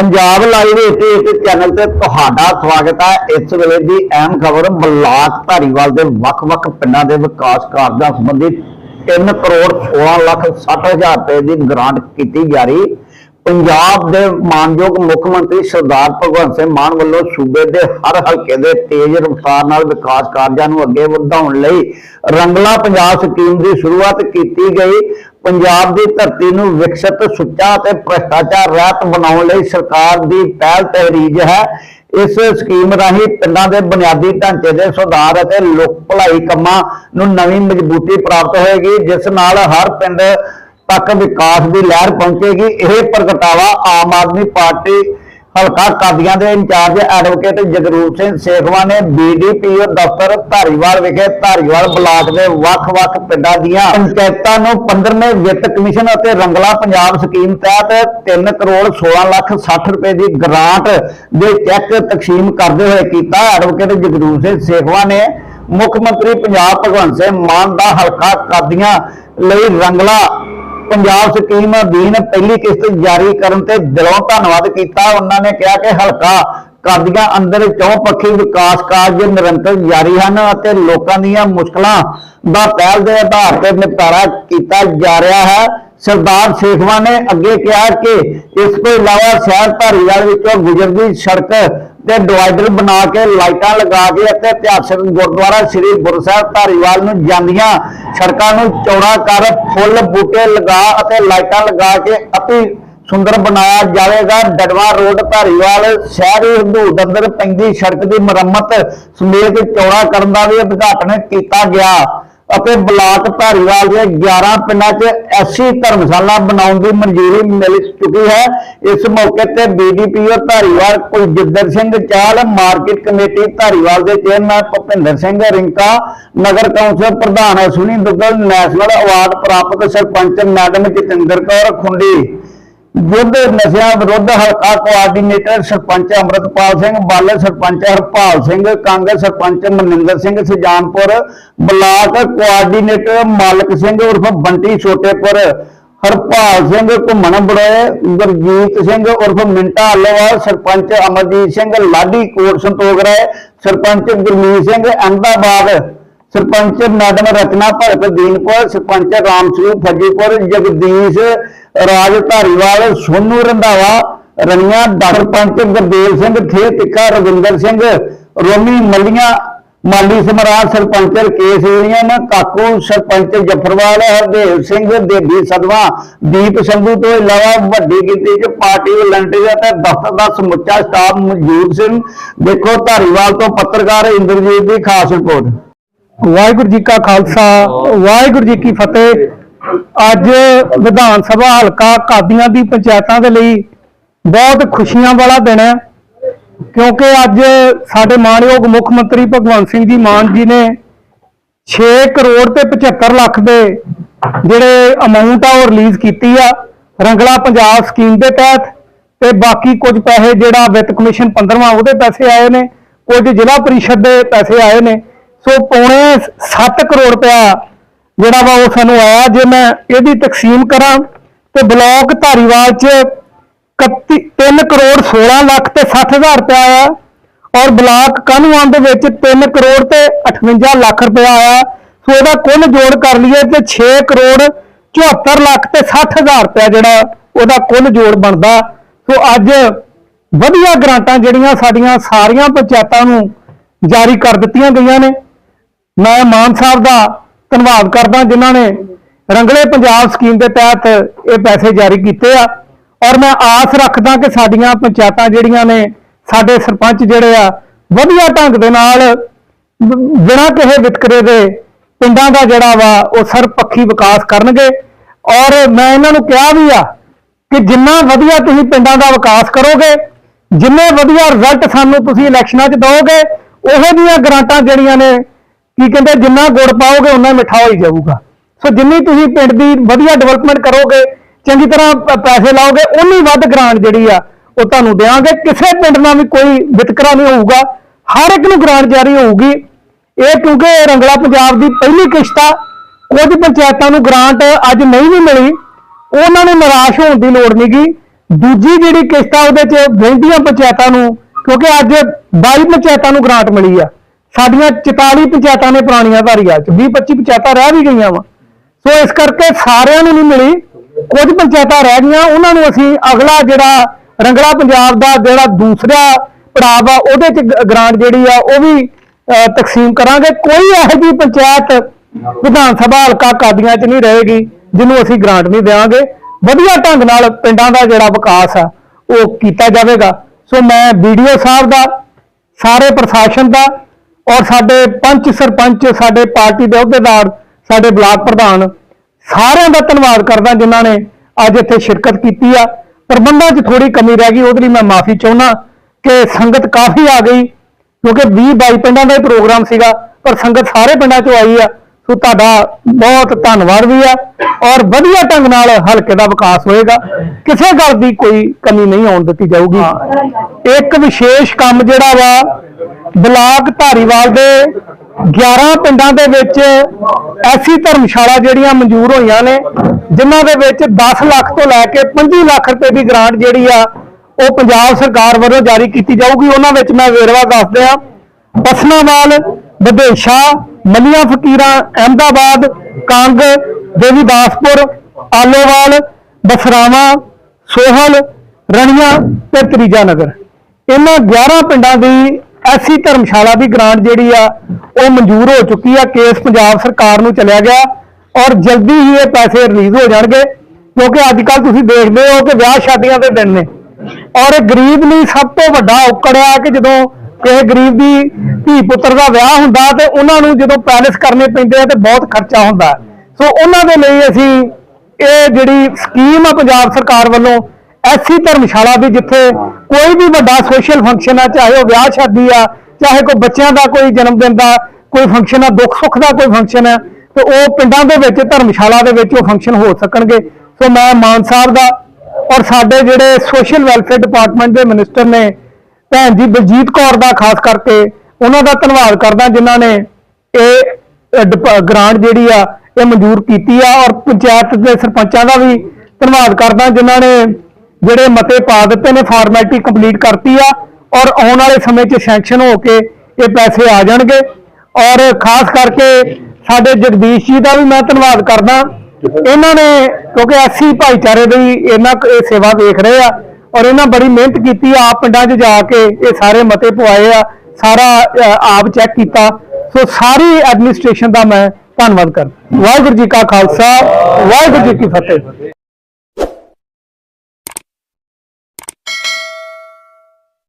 Punjab live ਇਸ channel ਤੇ ਤੁਹਾਡਾ ਸਵਾਗਤ ਹੈ ਇਸ ਵੇਲੇ ਦੀ ਅਹਿਮ ਖਬਰ ਬਲਾਕ ਧਾਰੀਵਾਲ ਦੇ ਵੱਖ-ਵੱਖ ਪਿੰਡਾਂ ਦੇ ਵਿਕਾਸ ਕਾਰਜਾਂ ਸੰਬੰਧੀ 3 ਕਰੋੜ 16 ਲੱਖ 60 ਹਜ਼ਾਰ ਰੁਪਏ ਦੀ ਗ੍ਰਾਂਟ ਕੀਤੀ ਜਾ ਰਹੀ। ਪੰਜਾਬ ਦੇ ਮਾਨਯੋਗ ਮੁੱਖ ਮੰਤਰੀ ਸਰਦਾਰ ਭਗਵੰਤ ਸਿੰਘ ਮਾਨ ਵੱਲੋਂ ਸੂਬੇ ਦੇ ਹਰ ਹਲਕੇ ਦੇ ਤੇਜ਼ ਰਫ਼ਤਾਰ ਨਾਲ ਵਿਕਾਸ ਕਾਰਜਾਂ ਨੂੰ ਅੱਗੇ ਵਧਾਉਣ ਲਈ ਰੰਗਲਾ ਪੰਜਾਬ ਸਕੀਮ ਦੀ ਸ਼ੁਰੂਆਤ ਕੀਤੀ ਗਈ। ਪੰਜਾਬ ਦੀ ਧਰਤੀ ਨੂੰ ਵਿਕਸਿਤ ਸੁੱਚਾ ਅਤੇ ਭ੍ਰਿਸ਼ਟਾਚਾਰ ਰਹਿਤ ਬਣਾਉਣ ਲਈ ਸਰਕਾਰ ਦੀ ਪਹਿਲ ਤਹਿਰੀਜ ਹੈ। ਇਸ ਸਕੀਮ ਰਾਹੀਂ ਪਿੰਡਾਂ ਦੇ ਬੁਨਿਆਦੀ ਢਾਂਚੇ ਦੇ ਸੁਧਾਰ ਅਤੇ ਲੋਕ ਭਲਾਈ ਕੰਮਾਂ ਨੂੰ ਨਵੀਂ ਮਜ਼ਬੂਤੀ ਪ੍ਰਾਪਤ ਹੋਏਗੀ, ਜਿਸ ਨਾਲ ਹਰ ਪਿੰਡ ਤੱਕ ਵਿਕਾਸ ਦੀ ਲਹਿਰ ਪਹੁੰਚੇਗੀ। ਇਹ ਪ੍ਰਗਟਾਵਾ ਆਮ ਆਦਮੀ ਪਾਰਟੀ ਹਲਕਾ ਕਾਦੀਆਂ ਦੇ ਇੰਚਾਰਜ ਐਡਵੋਕੇਟ ਜਗਰੂਪ ਸਿੰਘ ਸੇਖਵਾ ਨੇ ਬੀਡੀਪੀਓ ਦਫ਼ਤਰ ਧਾਰੀਵਾਲ ਵਿਖੇ ਧਾਰੀਵਾਲ ਬਲਾਕ ਦੇ ਵੱਖ-ਵੱਖ ਪਿੰਡਾਂ ਦੀਆਂ ਪੰਚਾਇਤਾਂ ਨੂੰ 15ਵੇਂ ਵਿੱਤ ਕਮਿਸ਼ਨ ਅਤੇ ਰੰਗਲਾ ਪੰਜਾਬ ਸਕੀਮ ਤਹਿਤ 3 ਕਰੋੜ 16 ਲੱਖ 60 ਰੁਪਏ ਦੀ ਗ੍ਰਾਂਟ ਦੇ ਚੈੱਕ ਤਕਸੀਮ ਕਰਦੇ ਹੋਏ ਕੀਤਾ। ਐਡਵੋਕੇਟ ਜਗਰੂਪ ਸਿੰਘ ਸੇਖਵਾ ਨੇ ਮੁੱਖ ਮੰਤਰੀ ਪੰਜਾਬ ਭਗਵੰਤ ਸਿੰਘ ਮਾਨ ਦਾ ਹਲਕਾ ਕਾਦੀਆਂ ਲਈ ਰੰਗਲਾ ਪੰਜਾਬ ਸਕੀਮ ਅਧੀਨ ਪਹਿਲੀ ਕਿਸ਼ਤ ਜਾਰੀ ਕਰਨ ਤੇ ਦਿਲੋਂ ਧੰਨਵਾਦ ਕੀਤਾ। ਉਹਨਾਂ ਨੇ ਕਿਹਾ ਕਿ ਹਲਕਾ ਕਾਦੀਆਂ ਅੰਦਰ ਚੌਪੱਖੀ ਵਿਕਾਸ ਕਾਰਜ ਨਿਰੰਤਰ ਜਾਰੀ ਹਨ ਅਤੇ ਲੋਕਾਂ ਦੀਆਂ ਮੁਸ਼ਕਲਾਂ ਦਾ ਪਹਿਲ ਦੇ ਆਧਾਰ ਤੇ ਨਿਪਟਾਰਾ ਕੀਤਾ ਜਾ ਰਿਹਾ ਹੈ। ਸਰਦਾਰ ਸੇਖਵਾ ਨੇ ਅੱਗੇ ਕਿਹਾ ਕਿ ਇਸ ਤੋਂ ਇਲਾਵਾ ਸ਼ਹਿਰ ਧਾਰੀਵਾਲ ਵਿੱਚੋਂ ਗੁਜ਼ਰਦੀ ਸੜਕ ਤੇ ਡਿਵਾਈਡਰ ਬਣਾ ਕੇ ਲਾਈਟਾਂ ਲਗਾ ਕੇ ਅਤੇ ਇਤਿਹਾਸਕ ਗੁਰਦੁਆਰਾ ਸ੍ਰੀ ਗੁਰੂ ਸਾਹਿਬ ਧਾਰੀਵਾਲ ਨੂੰ ਜਾਂਦੀਆਂ ਸੜਕਾਂ ਨੂੰ ਚੌੜਾ ਕਰ, ਫੁੱਲ ਬੂਟੇ ਲਗਾ ਅਤੇ ਲਾਈਟਾਂ ਲਗਾ ਕੇ ਅਤੀ ਸੁੰਦਰ ਬਣਾਇਆ ਜਾਵੇਗਾ। ਡੜਵਾ ਰੋਡ ਧਾਰੀਵਾਲ ਸ਼ਹਿਰੀ ਹਦੂਦ ਅੰਦਰ ਪੈਂਦੀ ਸੜਕ ਦੀ ਮੁਰੰਮਤ ਸਮੇਤ ਚੌੜਾ ਕਰਨ ਦਾ ਵੀ ਉਦਘਾਟਨ ਕੀਤਾ ਗਿਆ। ਅਤੇ ਬਲਾਕ ਧਾਰੀਵਾਲ ਦੇ 11 ਪਿੰਡਾਂ 'ਚ ਐਸੀ ਧਰਮਸ਼ਾਲਾ ਬਣਾਉਣ ਦੀ ਮਨਜ਼ੂਰੀ ਮਿਲ ਚੁੱਕੀ ਹੈ। ਇਸ ਮੌਕੇ ਤੇ ਬੀਡੀਪੀਓ ਧਾਰੀਵਾਲ ਕੁਲਜਿੰਦਰ ਸਿੰਘ ਚਾਲ, ਮਾਰਕੀਟ ਕਮੇਟੀ ਧਾਰੀਵਾਲ ਦੇ ਚੇਅਰਮੈਨ ਭੁਪਿੰਦਰ ਸਿੰਘ ਰਿੰਕਾ, ਨਗਰ ਕੌਂਸਲ ਪ੍ਰਧਾਨ ਅਸ਼ਵਨੀ ਦੁੱਗਲ, ਨੈਸ਼ਨਲ ਅਵਾਰਡ ਪ੍ਰਾਪਤ ਸਰਪੰਚ ਮੈਡਮ ਜਤਿੰਦਰ ਕੌਰ ਖੁੰਡੀ। ਯੁੱਧ ਨਸ਼ਿਆਂ ਵਿਰੁੱਧ ਹਲਕਾ coordinator sarpanch Amritpal Singh Bale sarpanch Harpal Singh, Congress sarpanch Maninder Singh, Sujanpur block coordinator Malak Singh ਉਰਫ ਬੰਟੀ ਛੋਟੇਪੁਰ, ਹਰਪਾਲ ਸਿੰਘ ਘੁੰਮਣ ਬੜੋਏ, ਗੁਰਜੀਤ ਸਿੰਘ ਉਰਫ ਮਿੰਟਾ ਆਲੋਵਾਲ ਸਰਪੰਚ ਅਮਰਜੀਤ ਸਿੰਘ ਲਾਡੀ ਕੋਟ ਸੰਤੋਖ ਰਾਏ, ਸਰਪੰਚ ਗੁਰਮੀਤ ਸਿੰਘ ਅਹਿਮਦਾਬਾਦ। ਸਰਪੰਚ ਮੈਡਮ ਰਚਨਾ ਭਗਤ ਦੀਨਪੁਰ ਸਰਪੰਚ ਰਾਮ ਸਰੂਪ ਫੱਜੀਪੁਰ ਜਗਦੀਸ਼ ਰਾਜ ਧਾਰੀਵਾਲ, ਸੋਨੂ ਰੰਧਾਵਾ, ਰਣੀਆਂ, ਡਾਕਟਰ ਗੁਰਦੇਵ ਸਿੰਘ ਥੇ ਟਿੱਕਾ ਰਵਿੰਦਰ ਸਿੰਘ, ਰੋਮੀ ਮੱਲੀਆਂ, ਮਾਲੀ ਸਮਰਾਟ ਸਰਪੰਚ ਕੇਸ ਯੂਨੀਅਨ ਕਾਕੂ ਸਰਪੰਚ ਜਫਰਵਾਲ, ਹਰਦੇਵ ਸਿੰਘ ਦੇਵੀ ਸਦਵਾ, ਦੀਪ ਸੰਧੂ ਤੋਂ ਇਲਾਵਾ ਵੱਡੀ ਗਿਣਤੀ 'ਚ ਪਾਰਟੀ ਵਲੰਟੀਅਰ ਅਤੇ ਦਫ਼ਤਰ ਦਾ ਸਮੁੱਚਾ ਸਟਾਫ ਮੌਜੂਦ ਸਿੰਘ ਦੇਖੋ ਧਾਰੀਵਾਲ ਤੋਂ ਪੱਤਰਕਾਰ ਇੰਦਰਜੀਤ ਦੀ ਖਾਸ ਰਿਪੋਰਟ। ਵਾਹਿਗੁਰੂ ਜੀ ਕਾ ਖਾਲਸਾ, ਵਾਹਿਗੁਰੂ ਜੀ ਕੀ ਫਤਿਹ। ਅੱਜ ਵਿਧਾਨ ਸਭਾ ਹਲਕਾ ਕਾਦੀਆਂ ਦੀ ਪੰਚਾਇਤਾਂ ਦੇ ਲਈ ਬਹੁਤ ਖੁਸ਼ੀਆਂ ਵਾਲਾ ਦਿਨ ਹੈ, ਕਿਉਂਕਿ ਅੱਜ ਸਾਡੇ ਮਾਣਯੋਗ ਮੁੱਖ ਮੰਤਰੀ ਭਗਵੰਤ ਸਿੰਘ ਜੀ ਮਾਨ ਜੀ ਨੇ 6 ਕਰੋੜ ਤੇ 75 ਲੱਖ ਦੇ ਜਿਹੜੇ ਅਮਾਉਂਟ ਆ ਉਹ ਰਿਲੀਜ਼ ਕੀਤੀ ਆ, ਰੰਗਲਾ ਪੰਜਾਬ ਸਕੀਮ ਦੇ ਤਹਿਤ ਤੇ ਬਾਕੀ ਕੁਝ ਪੈਸੇ ਜਿਹੜਾ ਵਿੱਤ ਕਮਿਸ਼ਨ 15ਵਾਂ ਉਹਦੇ ਪੈਸੇ ਆਏ ਨੇ, ਕੁਝ ਜ਼ਿਲ੍ਹਾ ਪਰਿਸ਼ਦ ਦੇ ਪੈਸੇ ਆਏ ਨੇ। ਸੋ ਪੌਣੇ 7 ਕਰੋੜ ਰੁਪਇਆ ਜਿਹੜਾ ਵਾ ਉਹ ਸਾਨੂੰ ਆਇਆ। ਜੇ ਮੈਂ ਇਹਦੀ ਤਕਸੀਮ ਕਰਾਂ ਤੇ ਬਲਾਕ ਧਾਰੀਵਾਲ ਚ 31 3 ਕਰੋੜ 16 ਲੱਖ ਤੇ 60 ਹਜ਼ਾਰ ਰੁਪਇਆ ਆਇਆ ਔਰ ਬਲਾਕ ਕਾਨੂੰਨ ਦੇ ਵਿੱਚ 3 ਕਰੋੜ ਤੇ 58 ਲੱਖ ਰੁਪਇਆ ਆਇਆ। ਸੋ ਇਹਦਾ ਕੁੱਲ ਜੋੜ ਕਰ ਲਈਏ ਤੇ 6 ਕਰੋੜ 74 ਲੱਖ ਤੇ 60 ਹਜ਼ਾਰ ਰੁਪਇਆ ਜਿਹੜਾ ਉਹਦਾ ਕੁੱਲ ਜੋੜ ਬਣਦਾ। ਸੋ ਅੱਜ ਵਧੀਆ ਗ੍ਰਾਂਟਾਂ ਜਿਹੜੀਆਂ ਸਾਡੀਆਂ ਸਾਰੀਆਂ ਪੰਚਾਇਤਾਂ ਨੂੰ ਜਾਰੀ ਕਰ ਦਿੱਤੀਆਂ ਗਈਆਂ ਨੇ। ਮੈਂ ਮਾਨ ਸਾਹਿਬ ਦਾ ਧੰਨਵਾਦ ਕਰਦਾ ਜਿਨ੍ਹਾਂ ਨੇ ਰੰਗਲੇ ਪੰਜਾਬ ਸਕੀਮ ਦੇ ਤਹਿਤ ਇਹ ਪੈਸੇ ਜਾਰੀ ਕੀਤੇ ਆ। ਔਰ ਮੈਂ ਆਸ ਰੱਖਦਾ ਕਿ ਸਾਡੀਆਂ ਪੰਚਾਇਤਾਂ ਜਿਹੜੀਆਂ ਨੇ, ਸਾਡੇ ਸਰਪੰਚ ਜਿਹੜੇ ਆ, ਵਧੀਆ ਢੰਗ ਦੇ ਨਾਲ ਬਿਨਾਂ ਕਿਸੇ ਵਿਤਕਰੇ ਦੇ ਪਿੰਡਾਂ ਦਾ ਜਿਹੜਾ ਵਾ, ਉਹ ਸਰਪੱਖੀ ਵਿਕਾਸ ਕਰਨਗੇ। ਔਰ ਮੈਂ ਇਹਨਾਂ ਨੂੰ ਕਿਹਾ ਵੀ ਆ ਕਿ ਜਿੰਨਾ ਵਧੀਆ ਤੁਸੀਂ ਪਿੰਡਾਂ ਦਾ ਵਿਕਾਸ ਕਰੋਗੇ, ਜਿੰਨੇ ਵਧੀਆ ਰਿਜ਼ਲਟ ਸਾਨੂੰ ਤੁਸੀਂ ਇਲੈਕਸ਼ਨਾਂ 'ਚ ਦਿਓਗੇ, ਉਹੋ ਜਿਹੀਆਂ ਗ੍ਰਾਂਟਾਂ ਜਿਹੜੀਆਂ ਨੇ ਕੀ ਕਹਿੰਦੇ, ਜਿੰਨਾ ਗੁੜ ਪਾਓਗੇ ਉਨਾ ਮਿੱਠਾ ਹੋਈ ਜਾਊਗਾ। ਸੋ ਜਿੰਨੀ ਤੁਸੀਂ ਪਿੰਡ ਦੀ ਵਧੀਆ ਡਿਵੈਲਪਮੈਂਟ ਕਰੋਗੇ, ਚੰਗੀ ਤਰ੍ਹਾਂ ਪ- ਪੈਸੇ ਲਾਓਗੇ ਉਨੀ ਵੱਧ ਗ੍ਰਾਂਟ ਜਿਹੜੀ ਆ, ਉਹ ਤੁਹਾਨੂੰ ਦੇਵਾਂਗੇ ਕਿਸੇ ਪਿੰਡ ਨਾਲ ਵੀ ਕੋਈ ਵਿਤਕਰਾ ਨਹੀਂ ਹੋਊਗਾ। ਹਰ ਇੱਕ ਨੂੰ ਗ੍ਰਾਂਟ ਜਾਰੀ ਹੋਊਗੀ। ਇਹ ਕਿਉਂਕਿ ਰੰਗਲਾ ਪੰਜਾਬ ਦੀ ਪਹਿਲੀ ਕਿਸ਼ਤ ਆ, ਕੁਝ ਪੰਚਾਇਤਾਂ ਨੂੰ ਗ੍ਰਾਂਟ ਅੱਜ ਨਹੀਂ ਵੀ ਮਿਲੀ, ਉਹਨਾਂ ਨੂੰ ਨਿਰਾਸ਼ ਹੋਣ ਦੀ ਲੋੜ ਨਹੀਂਗੀ ਦੂਜੀ ਜਿਹੜੀ ਕਿਸ਼ਤ ਆ, ਉਹਦੇ ਚ ਵਹਿੰਦੀਆਂ ਪੰਚਾਇਤਾਂ ਨੂੰ, ਕਿਉਂਕਿ ਅੱਜ 22 ਪੰਚਾਇਤਾਂ ਨੂੰ ਗ੍ਰਾਂਟ ਮਿਲੀ ਆ। ਸਾਡੀਆਂ 44 ਪੰਚਾਇਤਾਂ ਨੇ ਪੁਰਾਣੀਆਂ ਧਾਰੀਵਾਲ ਚ 20 25 ਪੰਚਾਇਤਾਂ ਰਹਿ ਵੀ ਗਈਆਂ ਵਾ। ਸੋ ਇਸ ਕਰਕੇ ਸਾਰਿਆਂ ਨੂੰ ਨਹੀਂ ਮਿਲੀ, ਕੁਝ ਪੰਚਾਇਤਾਂ ਰਹਿ ਗਈਆਂ, ਉਹਨਾਂ ਨੂੰ ਅਸੀਂ ਅਗਲਾ ਜਿਹੜਾ ਰੰਗਲਾ ਪੰਜਾਬ ਦਾ ਜਿਹੜਾ ਦੂਸਰਾ ਪੜਾਅ ਆ, ਉਹਦੇ ਚ ਗ- ਗ੍ਰਾਂਟ ਜਿਹੜੀ ਆ, ਉਹ ਵੀ ਤਕਸੀਮ ਕਰਾਂਗੇ। ਕੋਈ ਇਹੋ ਜਿਹੀ ਪੰਚਾਇਤ ਵਿਧਾਨ ਸਭਾ ਹਲਕਾ ਕਾਦੀਆਂ ਚ ਨਹੀਂ ਰਹੇਗੀ, ਜਿਹਨੂੰ ਅਸੀਂ ਗ੍ਰਾਂਟ ਨਹੀਂ ਦੇਵਾਂਗੇ ਵਧੀਆ ਢੰਗ ਨਾਲ ਪਿੰਡਾਂ ਦਾ ਜਿਹੜਾ ਵਿਕਾਸ ਆ, ਉਹ ਕੀਤਾ ਜਾਵੇਗਾ। ਸੋ ਮੈਂ ਵੀਡੀਓ ਸਾਹਿਬ ਦਾ, ਸਾਰੇ ਪ੍ਰਸ਼ਾਸਨ ਦਾ ਔਰ ਸਾਡੇ ਪੰਚ ਸਰਪੰਚ ਸਾਡੇ ਪਾਰਟੀ ਦੇ ਅਹੁਦੇਦਾਰ ਸਾਡੇ ਬਲਾਕ ਪ੍ਰਧਾਨ ਸਾਰਿਆਂ ਦਾ ਧੰਨਵਾਦ ਕਰਦਾ ਜਿਨ੍ਹਾਂ ਨੇ ਅੱਜ ਇੱਥੇ ਸ਼ਿਰਕਤ ਕੀਤੀ ਆ। ਪ੍ਰਬੰਧਾਂ 'ਚ ਥੋੜੀ ਕਮੀ ਰਹਿ ਗਈ ਉਹਦੇ ਲਈ ਮੈਂ ਮਾਫੀ ਚਾਹੁੰਦਾ ਕਿ ਸੰਗਤ ਕਾਫੀ ਆ ਗਈ ਕਿਉਂਕਿ 20 22 ਪਿੰਡਾਂ ਦਾ ਹੀ ਪ੍ਰੋਗਰਾਮ ਸੀਗਾ ਪਰ ਸੰਗਤ ਸਾਰੇ ਪਿੰਡਾਂ 'ਚੋਂ ਆਈ ਆ। ਸੋ ਤੁਹਾਡਾ ਬਹੁਤ ਧੰਨਵਾਦ ਵੀ ਆ ਔਰ ਵਧੀਆ ਢੰਗ ਨਾਲ ਹਲਕੇ ਦਾ ਵਿਕਾਸ ਹੋਏਗਾ। ਕਿਸੇ ਗੱਲ ਦੀ ਕੋਈ ਕਮੀ ਨਹੀਂ ਆਉਣ ਦਿੱਤੀ ਜਾਊਗੀ। ਇੱਕ ਵਿਸ਼ੇਸ਼ ਕੰਮ ਜਿਹੜਾ ਵਾ ਬਲਾਕ ਧਾਰੀਵਾਲ ਦੇ 11 ਪਿੰਡਾਂ ਦੇ ਵਿੱਚ ਐਸੀ ਧਰਮਸ਼ਾਲਾ ਜਿਹੜੀਆਂ ਮਨਜ਼ੂਰ ਹੋਈਆਂ ਨੇ, ਜਿਨ੍ਹਾਂ ਦੇ ਵਿੱਚ 10 ਲੱਖ ਤੋਂ ਲੈ ਕੇ 25 ਲੱਖ ਰੁਪਏ ਦੀ ਗ੍ਰਾਂਟ ਜਿਹੜੀ ਆ, ਉਹ ਪੰਜਾਬ ਸਰਕਾਰ ਵੱਲੋਂ ਜਾਰੀ ਕੀਤੀ ਜਾਊਗੀ। ਉਹਨਾਂ ਵਿੱਚ ਮੈਂ ਵੇਰਵਾ ਦੱਸਦੇ ਆ ਬਸਨਾਵਾਲ, ਵਿਦੇਸ਼ਾ, ਮਲੀਆਂ ਫਕੀਰਾਂ, ਅਹਿਮਦਾਬਾਦ, ਕੰਗ, ਦੇਵੀਦਾਸਪੁਰ, ਆਲੋਵਾਲ, ਬਸਰਾਵਾ, ਸੋਹਲ, ਰਣੀਆਂ ਤੇ ਤਰੀਜਾ ਨਗਰ। ਇਹਨਾਂ 11 ਪਿੰਡਾਂ ਦੀ ਐਸੀ ਧਰਮਸ਼ਾਲਾ ਦੀ ਗ੍ਰਾਂਟ ਜਿਹੜੀ ਆ, ਉਹ ਮਨਜ਼ੂਰ ਹੋ ਚੁੱਕੀ ਆ, ਕੇਸ ਪੰਜਾਬ ਸਰਕਾਰ ਨੂੰ ਚਲਿਆ ਗਿਆ ਔਰ ਜਲਦੀ ਹੀ ਇਹ ਪੈਸੇ ਰਿਲੀਜ਼ ਹੋ ਜਾਣਗੇ, ਕਿਉਂਕਿ ਅੱਜ ਕੱਲ ਤੁਸੀਂ ਦੇਖਦੇ ਹੋ ਕਿ ਵਿਆਹ ਸ਼ਾਦੀਆਂ ਦੇ ਦਿਨ ਨੇ ਔਰ ਇਹ ਗਰੀਬ ਲਈ ਸਭ ਤੋਂ ਵੱਡਾ ਔਕੜ ਆ ਕਿ ਜਦੋਂ ਕਿਸੇ ਗਰੀਬ ਦੀ ਧੀ ਪੁੱਤਰ ਦਾ ਵਿਆਹ ਹੁੰਦਾ ਤੇ ਉਹਨਾਂ ਨੂੰ ਜਦੋਂ ਪੈਲਸ ਕਰਨੇ ਪੈਂਦੇ ਆ ਤੇ ਬਹੁਤ ਖਰਚਾ ਹੁੰਦਾ। ਸੋ ਉਹਨਾਂ ਦੇ ਲਈ ਅਸੀਂ ਇਹ ਜਿਹੜੀ ਸਕੀਮ ਆ ਪੰਜਾਬ ਸਰਕਾਰ ਵੱਲੋਂ ਐਸੀ ਧਰਮਸ਼ਾਲਾ ਦੀ ਜਿੱਥੇ ਕੋਈ ਵੀ ਵੱਡਾ ਸੋਸ਼ਲ ਫੰਕਸ਼ਨ ਆ, ਚਾਹੇ ਉਹ ਵਿਆਹ ਸ਼ਾਦੀ ਆ, ਚਾਹੇ ਕੋਈ ਬੱਚਿਆਂ ਦਾ ਕੋਈ ਜਨਮ ਦਿਨ ਦਾ ਕੋਈ ਫੰਕਸ਼ਨ ਆ, ਦੁੱਖ ਸੁੱਖ ਦਾ ਕੋਈ ਫੰਕਸ਼ਨ ਆ, ਤੇ ਉਹ ਪਿੰਡਾਂ ਦੇ ਵਿੱਚ, ਧਰਮਸ਼ਾਲਾ ਦੇ ਵਿੱਚ ਉਹ ਫੰਕਸ਼ਨ ਹੋ ਸਕਣਗੇ। ਸੋ ਮੈਂ ਮਾਨ ਸਾਹਿਬ ਦਾ ਔਰ ਸਾਡੇ ਜਿਹੜੇ ਸੋਸ਼ਲ ਵੈਲਫੇਅਰ ਡਿਪਾਰਟਮੈਂਟ ਦੇ ਮਿਨਿਸਟਰ ਨੇ, ਭੈਣ ਜੀ ਬਲਜੀਤ ਕੌਰ ਦਾ ਖਾਸ ਕਰਕੇ, ਉਹਨਾਂ ਦਾ ਧੰਨਵਾਦ ਕਰਦਾ ਜਿਨ੍ਹਾਂ ਨੇ ਇਹ ਗ੍ਰਾਂਟ ਜਿਹੜੀ ਆ, ਇਹ ਮਨਜ਼ੂਰ ਕੀਤੀ ਆ ਔਰ ਪੰਚਾਇਤ ਦੇ ਸਰਪੰਚਾਂ ਦਾ ਵੀ ਧੰਨਵਾਦ ਕਰਦਾ ਜਿਨ੍ਹਾਂ ਨੇ ਜਿਹੜੇ ਮਤੇ ਪਾ ਦਿੱਤੇ ਨੇ ਫਾਰਮੈਲਿਟੀ ਕੰਪਲੀਟ ਕਰਤੀ ਆ ਔਰ ਆਉਣ ਵਾਲੇ ਸਮੇਂ 'ਚ ਸੈਂਕਸ਼ਨ ਹੋ ਕੇ ਇਹ ਪੈਸੇ ਆ ਜਾਣਗੇ। ਔਰ ਖਾਸ ਕਰਕੇ ਸਾਡੇ ਜਗਦੀਸ਼ ਜੀ ਦਾ ਵੀ ਮੈਂ ਧੰਨਵਾਦ ਕਰਦਾ। ਇਹਨਾਂ ਨੇ ਕਿਉਂਕਿ ਐਸੀ ਭਾਈਚਾਰੇ ਦੀ ਇਹਨਾਂ ਇਹ ਸੇਵਾ ਦੇਖ ਰਹੇ ਆ ਔਰ ਇਹਨਾਂ ਬੜੀ ਮਿਹਨਤ ਕੀਤੀ ਆ ਆਪ ਪਿੰਡਾਂ 'ਚ ਜਾ ਕੇ ਇਹ ਸਾਰੇ ਮਤੇ ਪਵਾਏ ਆ, ਸਾਰਾ ਆਪ ਚੈੱਕ ਕੀਤਾ। ਸੋ ਸਾਰੀ ਐਡਮਿਨਿਸਟ੍ਰੇਸ਼ਨ ਦਾ ਮੈਂ ਧੰਨਵਾਦ ਕਰਦਾ। ਵਾਹਿਗੁਰੂ ਜੀ ਕਾ ਖਾਲਸਾ, ਵਾਹਿਗੁਰੂ ਜੀ ਕੀ ਫਤਿਹ।